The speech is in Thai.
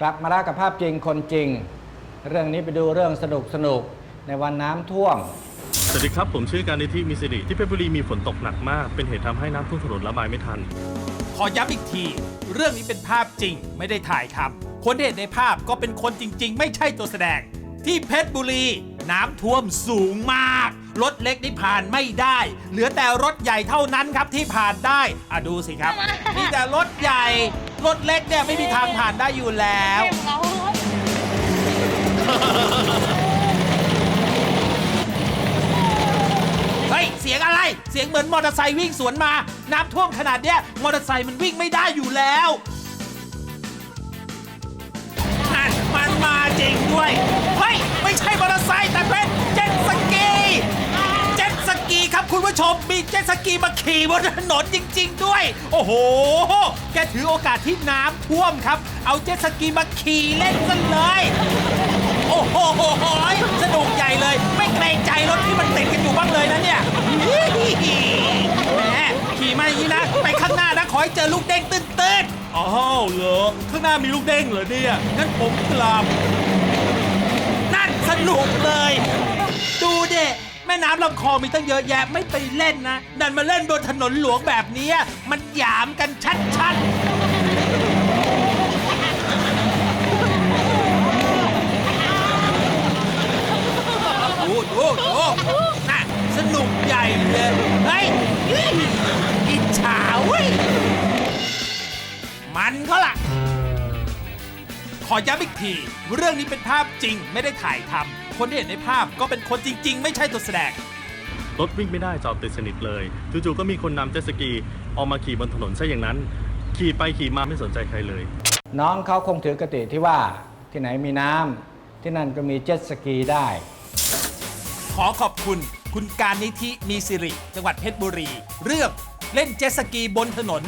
กลับมาแล้วกับภาพจริงคนจริง เรื่องนี้ไปดูเรื่องสนุกสนุกๆในวันน้ำท่วม สวัสดีครับ ผมชื่อการนิธิมีสิริที่เพชรบุรีมีฝนตกหนักมาก เป็นเหตุทำให้น้ำท่วมถนนระบายไม่ทัน ขอย้ำอีกที เรื่องนี้เป็นภาพจริงไม่ได้ถ่ายทำคนที่เห็นในภาพก็เป็นคนจริง ๆ ไม่ใช่ตัวแสดง ที่เพชรบุรี น้ำท่วมสูงมาก รถเล็กนี่ผ่านไม่ได้ เหลือแต่รถใหญ่เท่านั้นครับที่ผ่านได้อะดูสิครับ มีแต่รถใหญ่ รถเล็กเนี่ยไม่มีทางผ่านได้อยู่แล้วเฮ้ย เสียงอะไร เสียงเหมือนมอเตอร์ไซค์วิ่งสวนมา น้ำท่วมขนาดเนี้ย มอเตอร์ไซค์มันวิ่งไม่ได้อยู่แล้ว มมีเจ็ตสกีมาขี่บนถนนจริง ๆ ด้วย โอ้โห แกถือโอกาสที่น้ำท่วมครับ เอาเจ็ตสกีมาขี่เล่นกันเลย โอ้โหสนุกใหญ่เลย ไม่เกรงใจรถที่มันติดกันอยู่บ้างเลยนะเนี่ยแหมขี่มาอย่างนี้นะ ไปข้างหน้านะ ขอให้เจอลูกเด้งตื้นๆอ๋อเหรอ ข้างหน้ามีลูกเด้งเหรอเนี่ยงั้นผมกลับนั่นสนุกเลยดูเด็แม่น้ำลำคลองมีตั้งเยอะแยะไม่ไปเล่นนะ ดันมาเล่นบนถนนหลวงแบบนี้มันหยามกันชัดๆดูดูดูน่ะสนุกใหญ่เลยเฮ้ยอิจฉาเว้ยมันก็ล่ะ ขอย้ำอีกที เรื่องนี้เป็นภาพจริงไม่ได้ถ่ายทำ คนที่เห็นในภาพก็เป็นคนจริง ๆ ไม่ใช่ตัวแสดง รถวิ่งไม่ได้จอดติดสนิทเลยจู่ๆก็มีคนนำเจ็ตสกีออกมาขี่บนถนนซะอย่างนั้น ขี่ไปขี่มาไม่สนใจใครเลย น้องเขาคงถือกติที่ว่าที่ไหนมีน้ำที่นั่นก็มีเจ็ตสกีได้ ขอขอบคุณ คุณการนิธิมีสิริ จังหวัดเพชรบุรี เรื่องเล่นเจ็ตสกีบนถนน